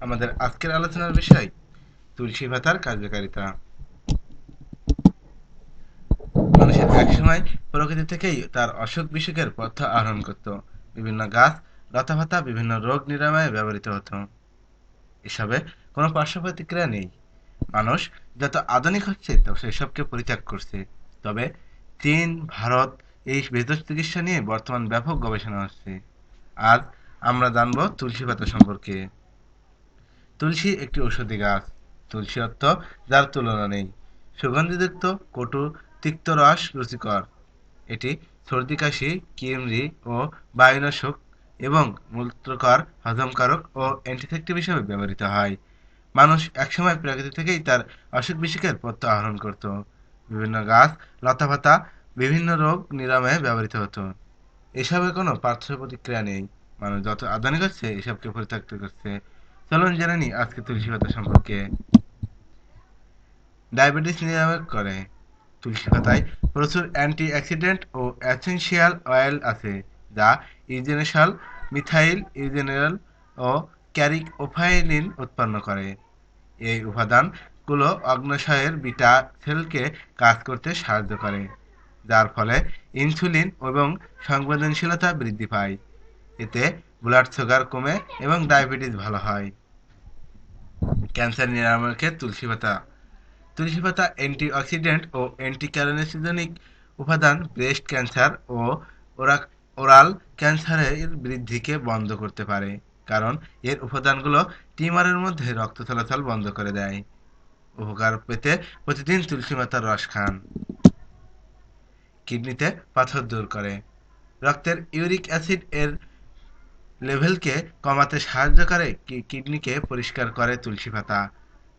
আমাদের আজকের আলোচনার বিষয়, তুলসী পাতার কার্যকারিতা। মানুষের একসময় প্রকৃতি থেকেই তার অসুখ বিসুখের পথ্য আহরণ করত। বিভিন্ন গাছ, লতাপাতা, বিভিন্ন রোগ নিরাময়ে ব্যবহৃত হতো। এসবে কোনো পার্শ্ব প্রতিক্রিয়া নেই। মানুষ যত আধুনিক হচ্ছে তত সেসবকে পরিত্যাগ করছে। তবে চীন, ভারত এই ভেষজ চিকিৎসা নিয়ে বর্তমান ব্যাপক গবেষণা হচ্ছে। আজ আমরা জানব তুলসী পাতা সম্পর্কে। তুলসী একটি ঔষধি গাছ। তুলসী অর্থ যার তুলনা নেই। সুগন্ধিযুক্ত, কটু, তিক্ত রস রুচিকর। এটি সর্দি, কাশি, কিমরি ও বায়ুনাশক এবং মূত্রকর, হজমকারক ও অ্যান্টিসেপ্টিক হিসেবে ব্যবহৃত হয়। মানুষ একসময় প্রকৃতি থেকেই তার অসুখ বিসুখের পথ্য আহরণ করত। বিভিন্ন গাছ লতাপাতা বিভিন্ন রোগ নিরাময়ে ব্যবহৃত হতো। এসবের কোনো পার্শ্ব প্রতিক্রিয়া নেই। মানুষ যত আধুনিক হচ্ছে, এসবকে পরিত্যক্ত করছে। চলুন জেনে নিই আজকে তুলসী পাতা সম্পর্কে। ডায়াবেটিস নিরাময় করে তুলসী পাতায় প্রচুর অ্যান্টি অ্যাক্সিডেন্ট ও অ্যাসেনশিয়াল অয়েল আছে, যা ইউজেনেশাল মিথাইল ইউজেনাল ও ক্যারিক ওফাইলিন উৎপন্ন করে। এই উপাদানগুলো অগ্নাশয়ের বিটা সেলকে কাজ করতে সাহায্য করে, যার ফলে ইনসুলিন এবং সংবেদনশীলতা বৃদ্ধি পায়। এতে ব্লাড সুগার কমে এবং ডায়াবেটিস ভালো হয়। ক্যান্সার নিরাময়কে তুলসী পাতা তুলসী পাতা অ্যান্টিঅক্সিডেন্ট ও অ্যান্টিক্যালোনেসিজনিক উপাদান ব্রেস্ট ক্যান্সার ও ওরাল ক্যান্সারের বৃদ্ধিকে বন্ধ করতে পারে, কারণ এর উপাদানগুলো টিমারের মধ্যে রক্ত চলাচল বন্ধ করে দেয়। উপকার পেতে প্রতিদিন তুলসী পাতার রস খান। কিডনিতে পাথর দূর করে। রক্তের ইউরিক অ্যাসিড এর লেভেলকে কমাতে সাহায্য করে কিডনিকে পরিষ্কার করে তুলসী পাতা।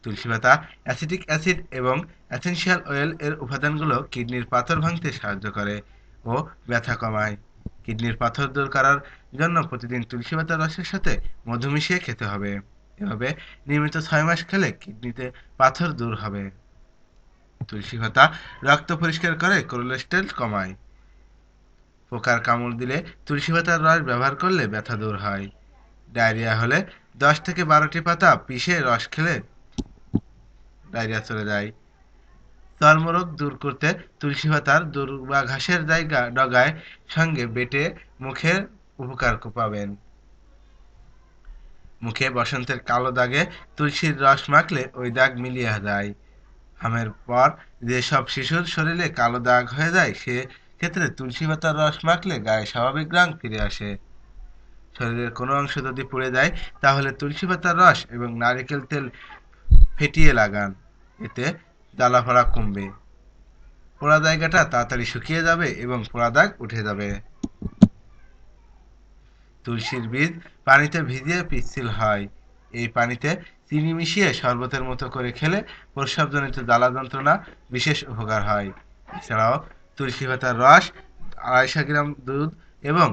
তুলসী পাতা, অ্যাসিটিক অ্যাসিড এবং অ্যাসেনশিয়াল অয়েল এর উপাদানগুলো কিডনির পাথর ভাঙতে সাহায্য করে ও ব্যথা কমায়। কিডনির পাথর দূর করার জন্য প্রতিদিন তুলসী পাতার রসের সাথে মধু মিশিয়ে খেতে হবে। এভাবে নিয়মিত ছয় মাস খেলে কিডনিতে পাথর দূর হবে। তুলসী পাতা রক্ত পরিষ্কার করে কোলেস্টেরল কমায়। পোকার কামড় দিলে তুলসী পাতার রস ব্যবহার করলে ব্যথা দূর হয়। ডায়রিয়া হলে দশ থেকে বারোটি পাতা পিষে রস খেলে ডায়রিয়া চলে যায়। চর্মরোগ দূর করতে তুলসী পাতার দূর বা দুর্বাঘাসের জায়গা ডগায় সঙ্গে বেটে মুখের উপকার পাবেন। মুখে বসন্তের কালো দাগে তুলসীর রস মাখলে ওই দাগ মিলিয়ে যায়। হামের পর যেসব শিশুর শরীরে কালো দাগ হয়ে যায়, সে ক্ষেত্রে তুলসী পাতার রস মাখলে গায়ে স্বাভাবিক রং ফিরে আসে। শরীরের কোনো অংশ যদি পুড়ে যায়, তাহলে তুলসী পাতার রস এবং নারিকেল তেল ফেটিয়ে লাগান। এতে জ্বালা ফোড়া কমবে। পোড়া জায়গাটা তাড়াতাড়ি শুকিয়ে যাবে এবং পোড়া দাগ উঠে যাবে। তুলসীর বীজ পানিতে ভিজিয়ে পিচ্ছিল হয়। এই পানিতে চিনি মিশিয়ে শরবতের মতো করে খেলে প্রস্রাবজনিত জ্বালা যন্ত্রণা বিশেষ উপকার হয়। এছাড়াও তুলসী পাতার রস, আড়াইশো গ্রাম দুধ এবং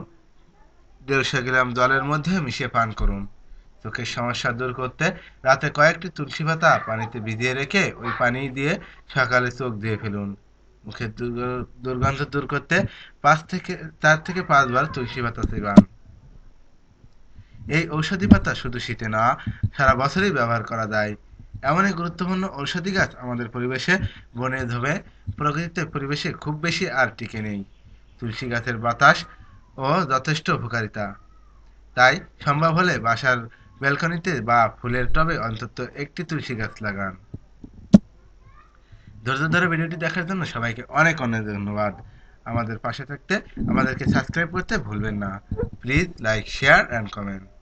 দেড়শো গ্রাম জলের মধ্যে মিশিয়ে পান করুন। চোখের সমস্যা দূর করতে রাতে কয়েকটি তুলসী পাতা পানিতে ভিজিয়ে রেখে ওই পানি দিয়ে সকালে চোখ ধুয়ে ফেলুন। মুখের দুর্গন্ধ দূর করতে পাঁচ থেকে, চার থেকে পাঁচবার তুলসী পাতা সেবান এই ঔষধি পাতা শুধু শীতে না, সারা বছরই ব্যবহার করা যায়। এমনই গুরুত্বপূর্ণ ঔষধি গাছ আমাদের পরিবেশে বনে ধবে। প্রকৃতিতে পরিবেশে খুব বেশি আর টিকে নেই। তুলসী গাছের বাতাস ও যথেষ্ট উপকারিতা। তাই সম্ভব হলে বাসার ব্যালকনিতে বা ফুলের টবে অন্তত একটি তুলসী গাছ লাগান। ধৈর্য ধরে ভিডিওটি দেখার জন্য সবাইকে অনেক অনেক ধন্যবাদ। আমাদের পাশে থাকতে, আমাদেরকে সাবস্ক্রাইব করতে ভুলবেন না। Please like share and comment